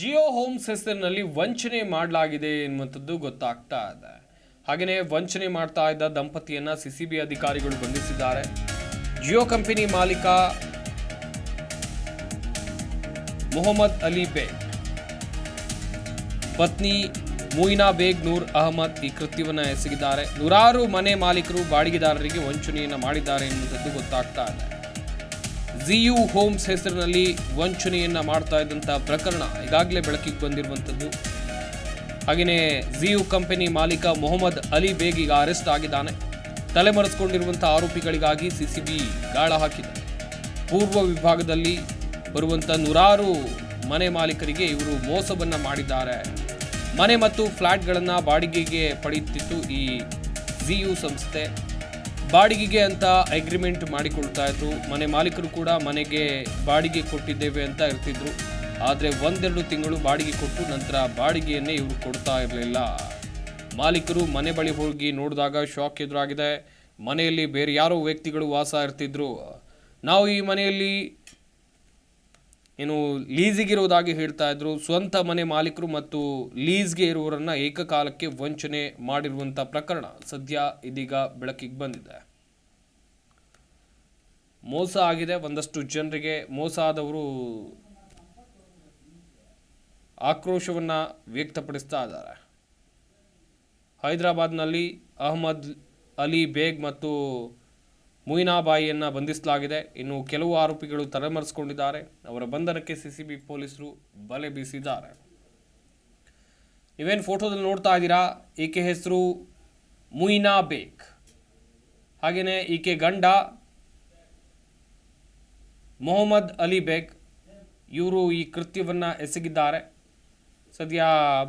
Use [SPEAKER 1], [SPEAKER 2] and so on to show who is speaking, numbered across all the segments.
[SPEAKER 1] Jio homes ಹೆಸರಿನಲ್ಲಿ ವಂಚನೆ ಮಾಡಲಾಗಿದೆ ಎನ್ನುವಂಥದ್ದು ಗೊತ್ತಾಗ್ತಾ ಇದೆ. ಹಾಗೆಯೇ ವಂಚನೆ ಮಾಡ್ತಾ ಇದ್ದ ದಂಪತಿಯನ್ನ ಬಿ ಅಧಿಕಾರಿಗಳು ಬಂಧಿಸಿದ್ದಾರೆ. ಜಿಯೋ ಕಂಪನಿ ಮಾಲೀಕ ಮೊಹಮ್ಮದ್ ಅಲಿ ಬೇಗ್, ಪತ್ನಿ ಮೊಯಿನಾ ಬೇಗ್ ನೂರ್ ಅಹಮದ್ ಈ ಕೃತ್ಯವನ್ನ ಎಸಗಿದ್ದಾರೆ. ನೂರಾರು ಮನೆ ಮಾಲೀಕರು ಬಾಡಿಗೆದಾರರಿಗೆ ವಂಚನೆಯನ್ನು ಮಾಡಿದ್ದಾರೆ ಎನ್ನುವಂಥದ್ದು ಗೊತ್ತಾಗ್ತಾ ಇದೆ. ಜಿಯು ಹೋಮ್ಸ್ ಹೆಸರಿನಲ್ಲಿ ವಂಚನೆಯನ್ನು ಮಾಡ್ತಾ ಇದ್ದಂಥ ಪ್ರಕರಣ ಈಗಾಗಲೇ ಬೆಳಕಿಗೆ ಬಂದಿರುವಂಥದ್ದು. ಹಾಗೆಯೇ ಜಿಯು ಕಂಪನಿ ಮಾಲೀಕ ಮೊಹಮ್ಮದ್ ಅಲಿ ಬೇಗ್ ಈಗ ಅರೆಸ್ಟ್ ಆಗಿದ್ದಾನೆ. ತಲೆಮರೆಸಿಕೊಂಡಿರುವಂಥ ಆರೋಪಿಗಳಿಗಾಗಿ ಸಿಸಿಬಿ ಗಾಳ ಹಾಕಿದೆ. ಪೂರ್ವ ವಿಭಾಗದಲ್ಲಿ ಬರುವಂಥ ನೂರಾರು ಮನೆ ಮಾಲೀಕರಿಗೆ ಇವರು ಮೋಸವನ್ನು ಮಾಡಿದ್ದಾರೆ. ಮನೆ ಮತ್ತು ಫ್ಲ್ಯಾಟ್ಗಳನ್ನು ಬಾಡಿಗೆಗೆ ಪಡೆಯುತ್ತಿತ್ತು ಈ ಜಿಯು ಸಂಸ್ಥೆ. ಬಾಡಿಗೆಗೆ ಅಂತ ಅಗ್ರಿಮೆಂಟ್ ಮಾಡಿಕೊಳ್ತಾ ಇದ್ರು. ಮನೆ ಮಾಲೀಕರು ಕೂಡ ಮನೆಗೆ ಬಾಡಿಗೆ ಕೊಟ್ಟಿದ್ದೇವೆ ಅಂತ ಇರ್ತಿದ್ರು. ಆದರೆ ಒಂದೆರಡು ತಿಂಗಳು ಬಾಡಿಗೆ ಕೊಟ್ಟು ನಂತರ ಬಾಡಿಗೆಯನ್ನೇ ಇವರು ಕೊಡ್ತಾ ಇರಲಿಲ್ಲ. ಮಾಲೀಕರು ಮನೆ ಬಳಿ ಹೋಗಿ ನೋಡಿದಾಗ ಶಾಕ್ ಎದುರಾಗಿದೆ. ಮನೆಯಲ್ಲಿ ಬೇರೆ ಯಾರೋ ವ್ಯಕ್ತಿಗಳು ವಾಸ ಇರ್ತಿದ್ರು. ನಾವು ಈ ಮನೆಯಲ್ಲಿ ಏನು ಲೀಸಿಗಿರೋದಾಗಿ ಹೇಳ್ತಾ ಇದ್ರು. ಸ್ವಂತ ಮನೆ ಮಾಲೀಕರು ಮತ್ತು ಲೀಸ್ಗೆ ಇರುವವರನ್ನು ಏಕಕಾಲಕ್ಕೆ ವಂಚನೆ ಮಾಡಿರುವಂಥ ಪ್ರಕರಣ ಸದ್ಯ ಇದೀಗ ಬೆಳಕಿಗೆ ಬಂದಿದೆ. ಮೋಸ ಆಗಿದೆ, ಒಂದಷ್ಟು ಜನರಿಗೆ ಮೋಸ ಆದವರು ಆಕ್ರೋಶವನ್ನು ವ್ಯಕ್ತಪಡಿಸ್ತಾ ಇದ್ದಾರೆ. ಹೈದರಾಬಾದ್ನಲ್ಲಿ ಅಹಮದ್ ಅಲಿ ಬೇಗ್ ಮತ್ತು ಮುಯಿನಾಬಾಯಿಯನ್ನು ಬಂಧಿಸಲಾಗಿದೆ. ಇನ್ನು ಕೆಲವು ಆರೋಪಿಗಳು ತಲೆಮರೆಸಿಕೊಂಡಿದ್ದಾರೆ. ಅವರ ಬಂಧನಕ್ಕೆ ಸಿಸಿಬಿ ಪೊಲೀಸರು ಬಲೆ ಬೀಸಿದ್ದಾರೆ. ನೀವೇನು ಫೋಟೋದಲ್ಲಿ ನೋಡ್ತಾ ಇದ್ದೀರಾ? ಈಕೆ ಹೆಸರು ಮುಯಿನಾ ಬೇಗ್. ಹಾಗೆಯೇ ಈಕೆ ಗಂಡ ಮೊಹಮ್ಮದ್ ಅಲಿ ಬೇಗ್ ಇವರು ಈ ಕೃತ್ಯವನ್ನು ಎಸಗಿದ್ದಾರೆ. ಸದ್ಯ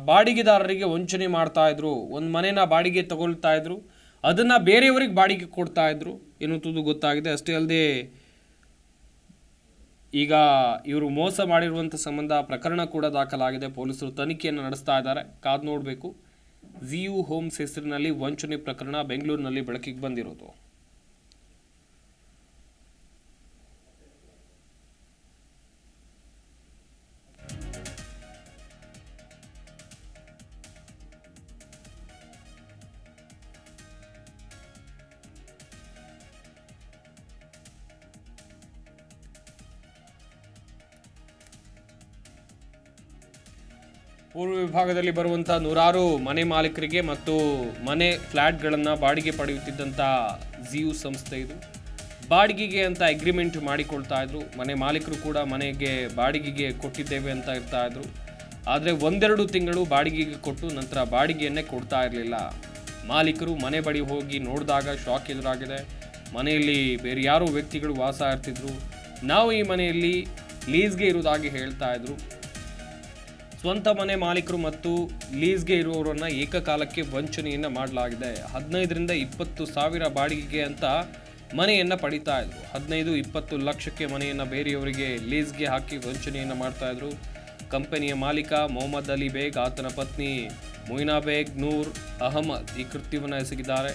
[SPEAKER 1] ಬಾಡಿಗೆದಾರರಿಗೆ ವಂಚನೆ ಮಾಡ್ತಾಯಿದ್ರು ಒಂದು ಮನೇನ ಬಾಡಿಗೆ ತಗೊಳ್ತಾ ಇದ್ರು, ಅದನ್ನು ಬೇರೆಯವರಿಗೆ ಬಾಡಿಗೆ ಕೊಡ್ತಾ ಇದ್ರು ಎನ್ನುವುದು ಗೊತ್ತಾಗಿದೆ. ಅಷ್ಟೇ ಅಲ್ಲದೆ ಈಗ ಇವರು ಮೋಸ ಮಾಡಿರುವಂಥ ಸಂಬಂಧ ಪ್ರಕರಣ ಕೂಡ ದಾಖಲಾಗಿದೆ. ಪೊಲೀಸರು ತನಿಖೆಯನ್ನು ನಡೆಸ್ತಾ ಇದ್ದಾರೆ. ಕಾದು ನೋಡಬೇಕು. ಜಿಯು ಹೋಮ್ಸ್ ಹೆಸರಿನಲ್ಲಿ ವಂಚನೆ ಪ್ರಕರಣ ಬೆಂಗಳೂರಿನಲ್ಲಿ ಬೆಳಕಿಗೆ ಬಂದಿರೋದು. ಪೂರ್ವ ವಿಭಾಗದಲ್ಲಿ ಬರುವಂಥ ನೂರಾರು ಮನೆ ಮಾಲೀಕರಿಗೆ ಮತ್ತು ಮನೆ ಫ್ಲ್ಯಾಟ್ಗಳನ್ನು ಬಾಡಿಗೆ ಪಡೆಯುತ್ತಿದ್ದಂಥ ಜಿಯು ಸಂಸ್ಥೆ ಇದು. ಬಾಡಿಗೆಗೆ ಅಂತ ಅಗ್ರಿಮೆಂಟ್ ಮಾಡಿಕೊಳ್ತಾ ಇದ್ರು. ಮನೆ ಮಾಲೀಕರು ಕೂಡ ಮನೆಗೆ ಬಾಡಿಗೆಗೆ ಕೊಟ್ಟಿದ್ದೇವೆ ಅಂತ ಇರ್ತಾ ಇದ್ರು. ಆದರೆ ಒಂದೆರಡು ತಿಂಗಳು ಬಾಡಿಗೆಗೆ ಕೊಟ್ಟು ನಂತರ ಬಾಡಿಗೆಯನ್ನೇ ಕೊಡ್ತಾ ಇರಲಿಲ್ಲ. ಮಾಲೀಕರು ಮನೆ ಬಳಿ ಹೋಗಿ ನೋಡಿದಾಗ ಶಾಕ್ ಎದುರಾಗಿದೆ. ಮನೆಯಲ್ಲಿ ಬೇರೆ ಯಾರೋ ವ್ಯಕ್ತಿಗಳು ವಾಸ ಇರ್ತಿದ್ರು ನಾವು ಈ ಮನೆಯಲ್ಲಿ ಲೀಸ್ಗೆ ಇರುವುದಾಗಿ ಹೇಳ್ತಾ ಇದ್ರು. ಸ್ವಂತ ಮನೆ ಮಾಲೀಕರು ಮತ್ತು ಲೀಸ್ಗೆ ಇರುವವರನ್ನು ಏಕಕಾಲಕ್ಕೆ ವಂಚನೆಯನ್ನು ಮಾಡಲಾಗಿದೆ. ಹದಿನೈದರಿಂದ ಇಪ್ಪತ್ತು ಸಾವಿರ ಬಾಡಿಗೆಗೆ ಅಂತ ಮನೆಯನ್ನು ಪಡಿತಾ ಇದ್ರು. ಹದಿನೈದು, ಇಪ್ಪತ್ತು ಲಕ್ಷಕ್ಕೆ ಮನೆಯನ್ನು ಬೇರೆಯವರಿಗೆ ಲೀಸ್ಗೆ ಹಾಕಿ ವಂಚನೆಯನ್ನು ಮಾಡ್ತಾಯಿದ್ರು ಕಂಪನಿಯ ಮಾಲೀಕ ಮೊಹಮ್ಮದ್ ಅಲಿ ಬೇಗ್, ಆತನ ಪತ್ನಿ ಮೊಯ್ನಾ ಬೇಗ್, ನೂರ್ ಅಹಮದ್ ಈ ಕೃತ್ಯವನ್ನು ಎಸಗಿದ್ದಾರೆ.